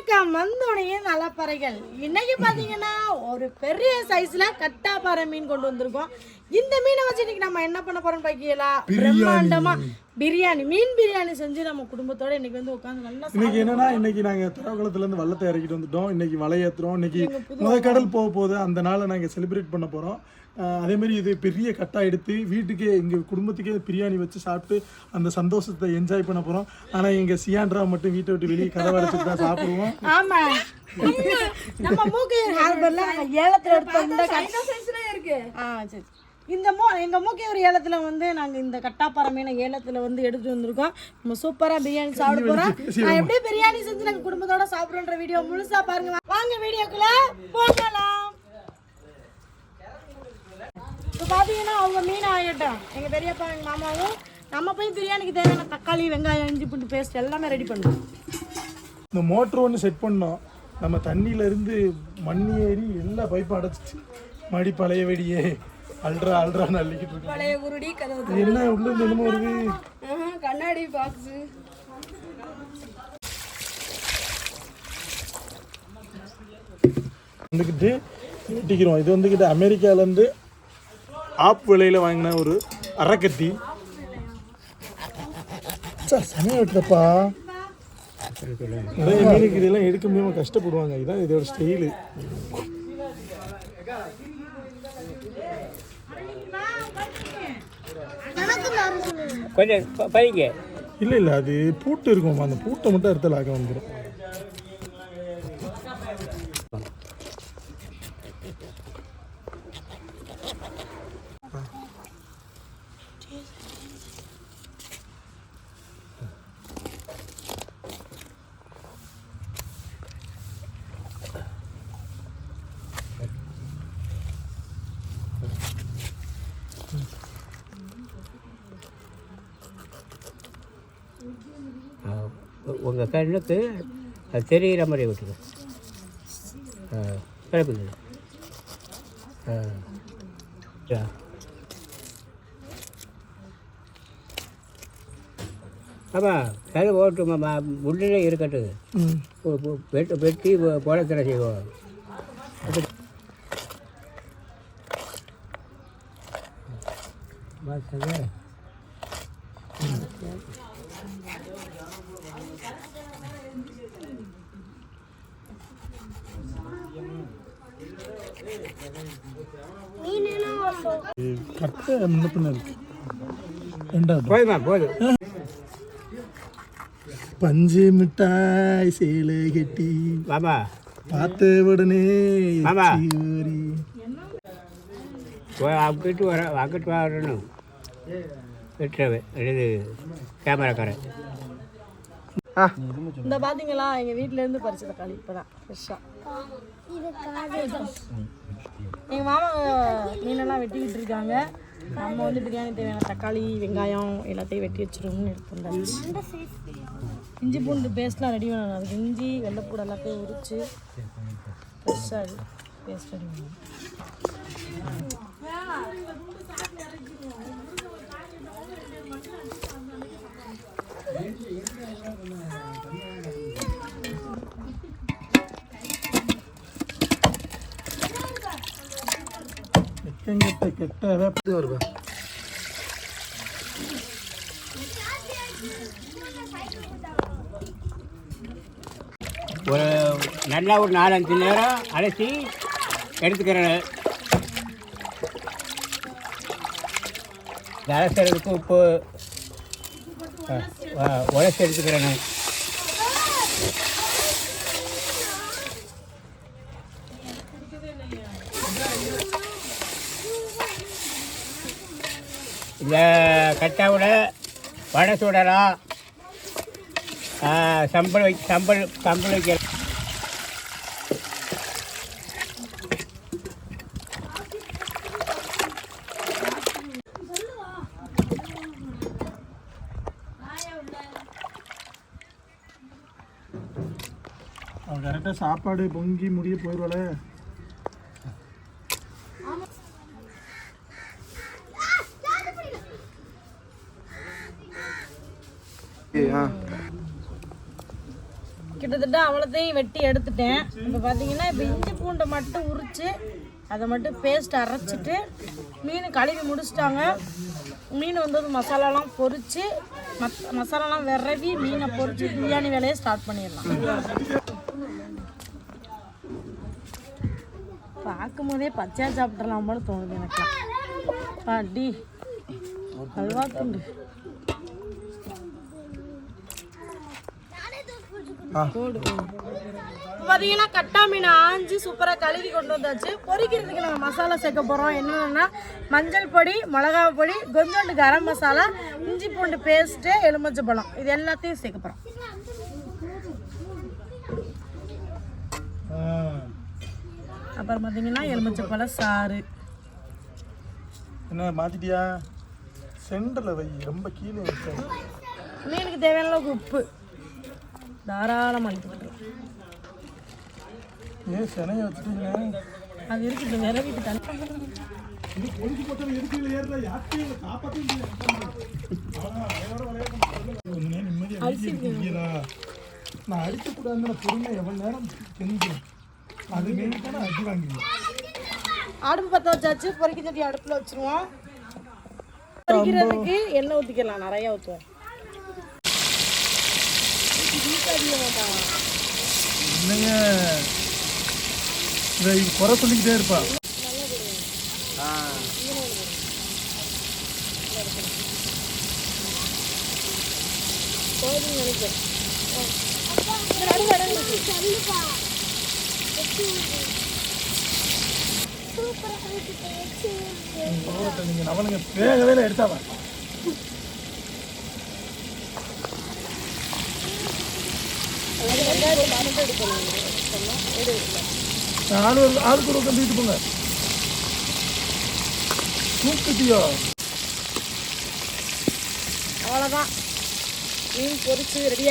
வணக்கம் வந்தோடனே நலப்பறைகள். இன்னைக்கு பாத்தீங்கன்னா ஒரு பெரிய சைஸ்ல கட்டாப்பாறை மீன் கொண்டு வந்திருக்கோம். இந்த மீனை வச்சு இன்னைக்கு நம்ம என்ன பண்ண போறோம் பாக்கியலா பிரம்மாண்டமா பிரியாணி மீன் பிரியாணி செஞ்சு நம்ம குடும்பத்தோட இன்னைக்கு வந்து உட்காந்து நல்லா இன்னைக்கு என்னன்னா இன்னைக்கு நாங்க தரகுளத்துல இருந்து வள்ளத்தை இறக்கிட்டு வந்துட்டோம். இன்னைக்கு வலையேத்துறோம் இன்னைக்கு முதல் கடல் போக போகுது. அந்த நாளை நாங்க செலிப்ரேட் பண்ண போறோம். அஹ் அதே மாதிரி இது பெரிய கட்டா எடுத்து வீட்டுக்கே எங்க குடும்பத்துக்கே பிரியாணி வச்சு சாப்பிட்டு அந்த சந்தோஷத்தை என்ஜாய் பண்ண போறோம். ஆனா எங்க சியாண்ட்ரா மட்டும் வீட்டை விட்டு வெளியே கதை வரைச்சிட்டு தான் சாப்பிடுவோம். ஆமா. நம்ம மூக்கு ஏலத்துல எடுத்த இந்த இருக்கு. ஆ சரி. இந்த மூ எங்க மூக்கி ஒரு ஏலத்துல வந்து நாங்க இந்த கட்டாப்பாறை மீனை ஏலத்துல வந்து எடுத்து வந்திருக்கோம். நம்ம சூப்பரா பிரியாணி சாப்பிட போறோம். நான் எப்படி பிரியாணி செஞ்சு நாங்க குடும்பத்தோட சாப்பிடுறோன்ற வீடியோ முழுசா பாருங்க. வாங்க வீடியோக்குள்ள போகலாம். இப்போ பார்த்தீங்கன்னா அவங்க மீன் ஆகட்டும் எங்கள் பெரியப்பா எங்கள் மாமாவும் நம்ம போய் பிரியாணிக்கு தேவையான தக்காளி வெங்காயம் இஞ்சி பூண்டு பேஸ்ட் எல்லாமே ரெடி பண்ணுறோம் இந்த மோட்ரு ஒன்று செட் பண்ணோம். நம்ம தண்ணியில இருந்து மண் ஏறி எல்லா பைப்பும் அடைச்சிச்சு. மடி பழைய வெடியே அல்ட்ரா அல்ட்ரான்னு அள்ளிக்கிட்டு இருக்கோம். பழைய குருடி கதவு என்ன உள்ள என்னமோ வருது. கண்ணாடி பாக்ஸ் வந்துக்கிட்டு வெட்டிக்கிறோம் இது வந்துக்கிட்டு அமெரிக்காலேருந்து ஆப் விலையில் வாங்கின ஒரு அரைக்கத்தி சார் சமயம் வெட்டுறப்பா? நிறைய மீனுக்கு இதெல்லாம் எடுக்க முடியாமல் கஷ்டப்படுவாங்க. இதான் இதோட ஸ்டைலு கொஞ்சம் ப- பறிங்க இல்லை இல்லை அது பூட்டு இருக்கும்மா. அந்த பூட்டை மட்டும் அறுத்தல் வந்துடும் உங்கள் கண்ணுக்கு அது தெரிகிற மாதிரி விட்டுங்க ஆ கிளப்புங்க ஆ. ஆமாம் கதை ஓட்டுமாம்மா உள்ளே இருக்கட்டும். வெட்டு வெட்டி போலத்தர செய்வோம் பார்த்தது கரெக்டாக முன்ன பின்ன இருக்கு ரெண்டாவது பஞ்சு மிட்டாய் சேலை கட்டி மாமா பார்த்த உடனே மாமா. அங்கிட்டு வர அங்கிட்டு வரணும் வெட்டுறவன் இது கேமராக்காரன் இந்த பார்த்தீங்களா எங்கள் வீட்டிலேருந்து பறிச்ச தக்காளி இப்போ தான் ஃப்ரெஷ்ஷாக எங்கள் மாமா மீனெல்லாம் வெட்டிக்கிட்டு இருக்காங்க. நம்ம வந்து பிரியாணி தேவையான தக்காளி வெங்காயம் எல்லாத்தையும் வெட்டி வச்சிருவோம்னு எடுத்துருந்தாச்சு இஞ்சி பூண்டு பேஸ்ட்லாம் ரெடி பண்ணணும். அதுக்கு இஞ்சி வெள்ளைப்பூடு எல்லாத்தையும் உரிச்சு ஃப்ரெஷ்ஷாக பேஸ்ட் ரெடி பண்ணணும் வெக்கங்கெட்ட கெட்ட வேப்பது வருவா ஒரு நல்லா ஒரு நாலஞ்சு நேரம் அலசி எடுத்துக்கிறேன். இந்த அலசறதுக்கு உப்பு உழைச்சி உலசி எடுத்துக்கிறேன் இந்த கட்டாவில் வடை சுடலாம் ஆ, சம்பல் வை சம்பல் சம்பல் வைக்கலாம் கரெக்டாக சாப்பாடு பொங்கி முடிய போயிடுவாள் கிட்டத்தட்ட அவ்வளோத்தையும் வெட்டி எடுத்துட்டேன். இப்போ பார்த்தீங்கன்னா இப்போ இஞ்சி பூண்டை மட்டும் உரித்து அதை மட்டும் பேஸ்ட் அரைச்சிட்டு மீன் கழுவி முடிச்சிட்டாங்க. மீன் வந்து மசாலாலாம் பொரித்து மத் மசாலாலாம் விரவி மீனை பொரித்து பிரியாணி வேலையை ஸ்டார்ட் பண்ணிடலாம். பார்க்கும் போதே பச்சையாக சாப்பிட்றலாம் போல தோணுது எனக்கு. பாட்டி அல்வா துண்டு போடு இப்போ பார்த்தீங்கன்னா கட்டா மீன் ஆஞ்சு சூப்பராக கழுவி கொண்டு வந்தாச்சு. பொரிக்கிறதுக்கு நாங்கள் மசாலா சேர்க்க போகிறோம் என்னென்னா மஞ்சள் பொடி மிளகா பொடி கொஞ்சோண்டு கரம் மசாலா இஞ்சி பூண்டு பேஸ்ட்டு எலுமிச்சை பழம். இது எல்லாத்தையும் சேர்க்க போகிறோம் அப்புறம் பார்த்தீங்கன்னா எலுமிச்சை பழம் சாறு. என்ன மாத்திட்டியா? சென்டரில் வை ரொம்ப கீழே மீனுக்கு தேவையான அளவுக்கு உப்பு. தாராளமாக ஏன் செனையை வச்சுட்டீங்க? அது இருக்குது தண்ணி. நேரம் நிம்மதியாக அடிக்கிறா நான் அடிக்கக்கூடாதுன்னு பொறுமை எவ்வளோ நேரம் தெரிஞ்சேன் அது மேலே அடி வாங்குவீங்க அடுப்பு பற்ற வச்சாச்சு பொரிக்க சட்டி அடுப்பில் வச்சுருவோம். பொரிக்கிறதுக்கு எண்ணெய் ஊற்றிக்கலாம் நிறையா ஊற்றுவோம் என்னங்க? இதை குறை சொல்லிக்கிட்டே இருப்பா. போதும் நினைக்கிறேன் நீங்கள் நவனுங்க வேக வேலை எடுத்தாவா? ஆளு ஆளுக்கு ஒரு உட்காந்துட்டு போங்க. தூக்குட்டியோ? அவ்வளோதான் மீன் பொரிச்சு ரெடி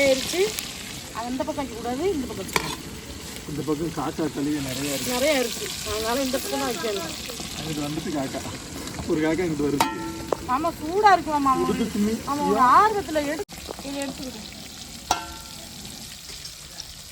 அந்த பக்கம் வைக்கக்கூடாது இந்த பக்கம் வச்சுக்கணும் இந்த பக்கம் காக்கா தலிய நிறைய இருக்கு. நிறையா இருக்கு. அதனால இந்த பக்கம் தான் வைக்கணும். அங்கிட்டு வந்துட்டு காக்கா. ஒரு காக்கா இங்கிட்டு வருது. ஆமாம் சூடாக இருக்கு மாமா? இது தும்மி ஆமாம் ஒரு ஆர்வத்தில் எடு இதை எடுத்துக்கிட்டு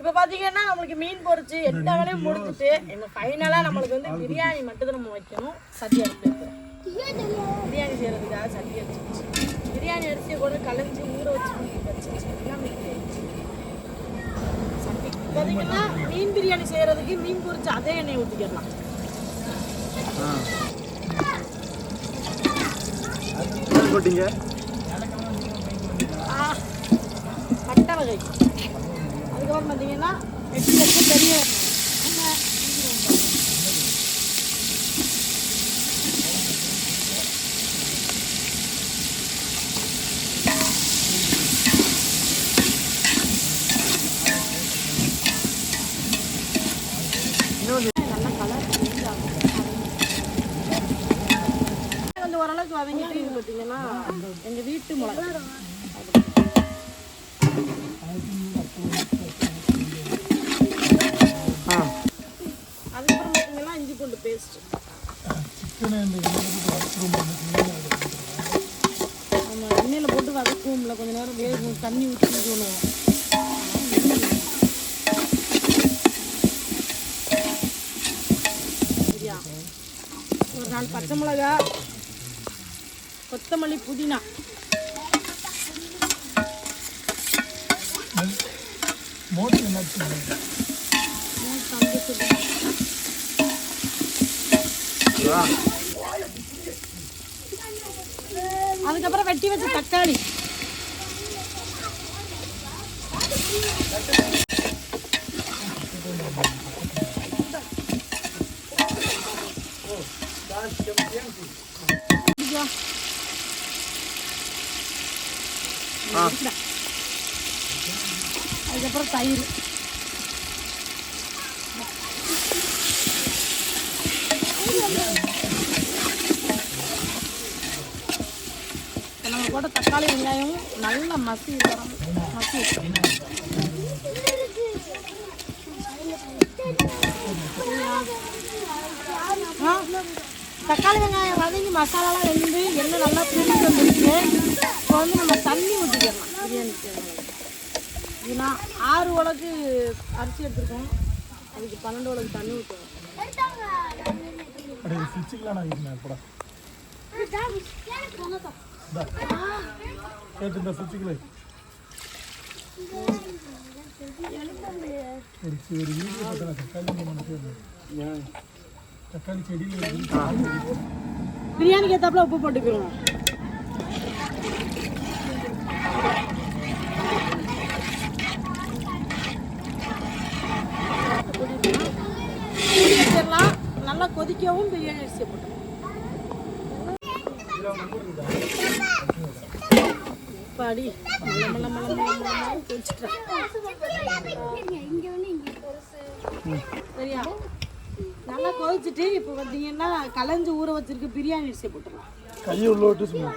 இப்போ பார்த்தீங்கன்னா நம்மளுக்கு மீன் பொரிச்சு எல்லா வேலையும் முடிஞ்சுட்டு என்ன ஃபைனலாக நம்மளுக்கு வந்து பிரியாணி மட்டும் நம்ம வைக்கணும். சட்டி அடுப்பு பிரியாணி செய்கிறதுக்காக சட்டி அடிச்சு பிரியாணி அரிசியை கூட கலைஞ்சி ஊற வச்சு வச்சு. சட்டி. பார்த்தீங்கன்னா மீன் பிரியாணி செய்கிறதுக்கு மீன் பொரிச்சு அதே எண்ணெய் ஊற்றிக்கிடலாம் போட்டீங்க பட்டை வகை. அதுக்கப்புறம் பார்த்தீங்கன்னா எட்டு லட்சம் பெரிய வெங்காயம். நல்லா கலர் வந்து ஓரளவுக்கு வதங்கிட்டு இது பார்த்தீங்கன்னா எங்கள் வீட்டு மிளகா தண்ணி ஊற்றி சொல்லுவோம் சரியா? ஒரு நாலு பச்சை மிளகா கொத்தமல்லி புதினா. மோட்டி என்னாச்சு அதுக்கப்புறம் வெட்டி வச்ச தக்காளி. அதுக்கப்புறம் தயிர் இப்ப நம்ம போட்ட தக்காளி வெங்காயம் நல்லா மசி வரும் மசி வரும். ஆ, தக்காளி வெங்காயம் வதங்கி மசாலாலாம் வெந்து எண்ணெய் நல்லா பிரிஞ்சு வந்துருக்கு இப்போ வந்து நம்ம தண்ணி ஊற்றிக்கலாம் பிரியாணிக்கு இது நான் ஆறு உலக்கு அரிசி எடுத்துருக்கோம். அதுக்கு பன்னெண்டு உலக்கு தண்ணி ஊற்றுவோம் ஒரு தக்காளி தக்காளி செடியில் பிரியாணிக்கு ஏற்றாப்புல உப்பு போட்டுக்கிறோம் நல்லா கொதிக்கவும் பிரியாணி அரிசியை போட்டுருவோம் பாடி மல்ல மல்ல மல்ல மல்ல சரியா நல்லா கொதிச்சுட்டு இப்போ பார்த்தீங்கன்னா கலைஞ்சு ஊற வச்சிருக்க பிரியாணி அரிசியை போட்டுடலாம். கையை உள்ள விட்டு சும்மா.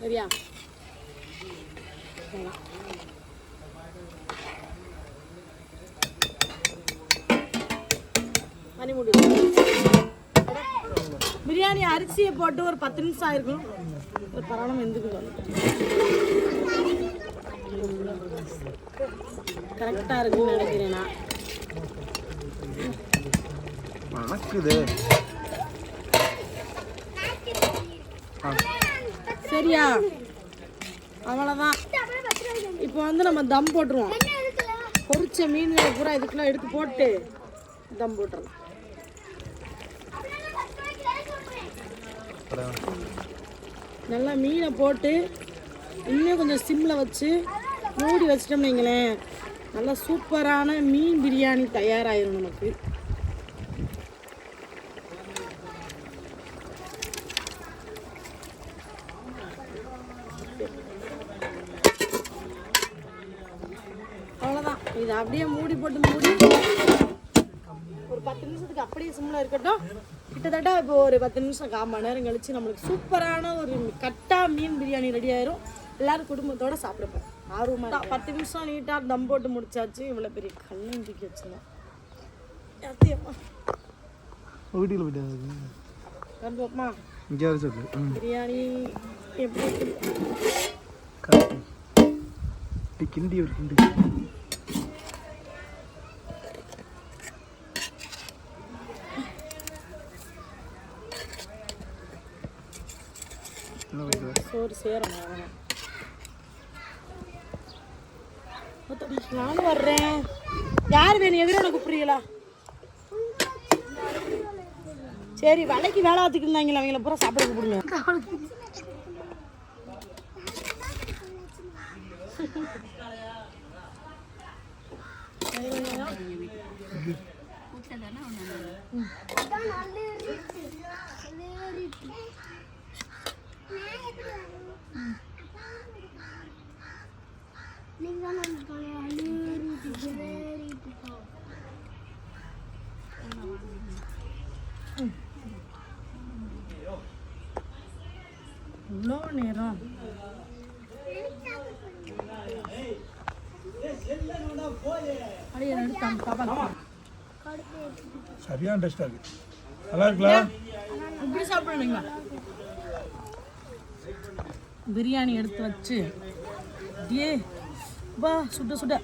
சரியா? அரிசியை போட்டு ஒரு பத்து நிமிஷம் ஆயிருக்கும் ஒரு பரவாயில்ல வெந்துக்குது கரெக்டாக இருக்குன்னு நினைக்கிறேன் நான். சரியா? அவ்வளோதான் இப்போ வந்து நம்ம தம் போட்டுருவோம். பொரிச்ச மீன்களை பூரா இதுக்குள்ள எடுத்து போட்டு தம் போட்டுறலாம். நல்லா மீனை போட்டு இன்னும் கொஞ்சம் சிம்மில் வச்சு மூடி வச்சிட்டோம்னு வைங்களேன். நல்லா சூப்பரான மீன் பிரியாணி தயாராகிடும் நமக்கு. அவ்வளோதான் இதை அப்படியே மூடி போட்டு மூடி ஒரு பத்து நிமிஷத்துக்கு அப்படியே சிம்மில் இருக்கட்டும். கிட்டத்தட்ட இப்போ ஒரு பத்து நிமிஷம் கால் மணி நேரம் கழிச்சு நம்மளுக்கு சூப்பரான ஒரு கட்டா மீன் பிரியாணி ரெடி ஆயிரும். எல்லாரும் குடும்பத்தோட சாப்பிடுப்போம். ஆர்வமா பத்து நிமிஷம் நீட்டாக தம் போட்டு முடிச்சாச்சு. இவ்வளோ பெரிய கல்லும் தூக்கி வச்சிடலாம் அத்தியம்மா வீட்டில் போயிட்டு கருப்போமா இங்கே சொல்லு. ம். பிரியாணி எப்படி கிண்டி ஒரு கிண்டி என்ன வைக்கிற சோறு சேரணும் நானும் வர்றேன். யார் வேணும் எதிர எனக்கு புரியலா சரி வலைக்கு வேலை பார்த்துட்டு இருந்தாங்களே அவங்கள பூரா சாப்பிட கூப்பிடுங்க. இவ்வளோ நேரம். சரியான டேஸ்டாக இருக்கு. நல்லா இருக்குல்ல? இப்படி சாப்பிடுங்களா பிரியாணி எடுத்து வச்சு அப்படியே பா சுட சுட.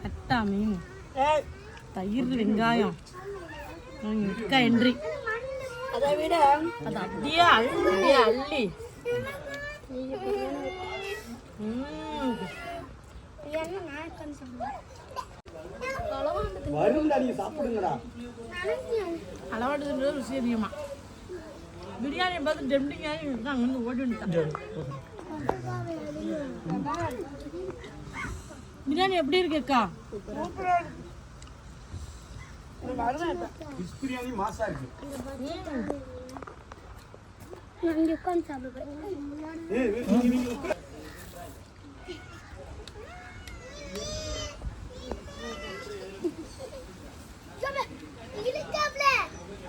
கட்டா மீன். தயிர் வெங்காயம். மிக்க என்ட்ரி அதை விட அது அப்படியே அள்ளி அள்ளி. அளவாட்டு ருசி அதிகமா. பிரியாணி பார்த்து டெம்டிங்காக அங்கே வந்து ஓடி வந்துட்டான். பிரியாணி எப்படி இருக்கு அக்கா? பிரியாணி மாசா இருக்கு.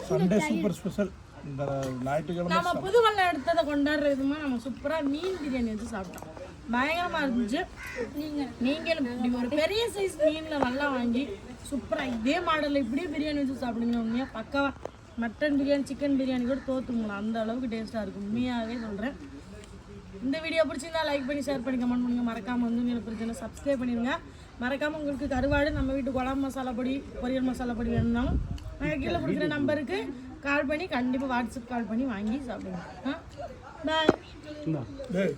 Sunday super special. இந்த ஞாயிற்றுக்கிழமை நம்ம புதுவெல்ல எடுத்ததை கொண்டாடுற விதமா நம்ம சூப்பரா மீன் பிரியாணி வச்சு சாப்பிட்டோம். பயங்கரமா இருந்துச்சு. நீங்க நீங்களும் இப்படி ஒரு பெரிய சைஸ் மீன்ல நல்லா வாங்கி சூப்பரா இதே மாடல்ல இப்படியே பிரியாணி வச்சு சாப்பிடுங்க. உண்மையா பக்காவா மட்டன் பிரியாணி சிக்கன் பிரியாணி கூட தோத்துங்களா அந்த அளவுக்கு டேஸ்டா இருக்கும். உண்மையாவே சொல்றேன். இந்த வீடியோ பிடிச்சிருந்தா லைக் பண்ணி ஷேர் பண்ணி கமெண்ட் பண்ணுங்க. மறக்காம வந்து உங்களுக்கு பிடிச்சிருந்தா சப்ஸ்கிரைப் பண்ணிடுங்க மறக்காம உங்களுக்கு கருவாடு நம்ம வீட்டு குழம்பு மசாலா பொடி பொரியல் மசாலா பொடி வேணும்னாலும் நாங்கள் கீழே கொடுக்குற நம்பருக்கு கால் பண்ணி கண்டிப்பாக வாட்ஸ்அப் கால் பண்ணி வாங்கி சாப்பிடுங்க. ஆ? பாய்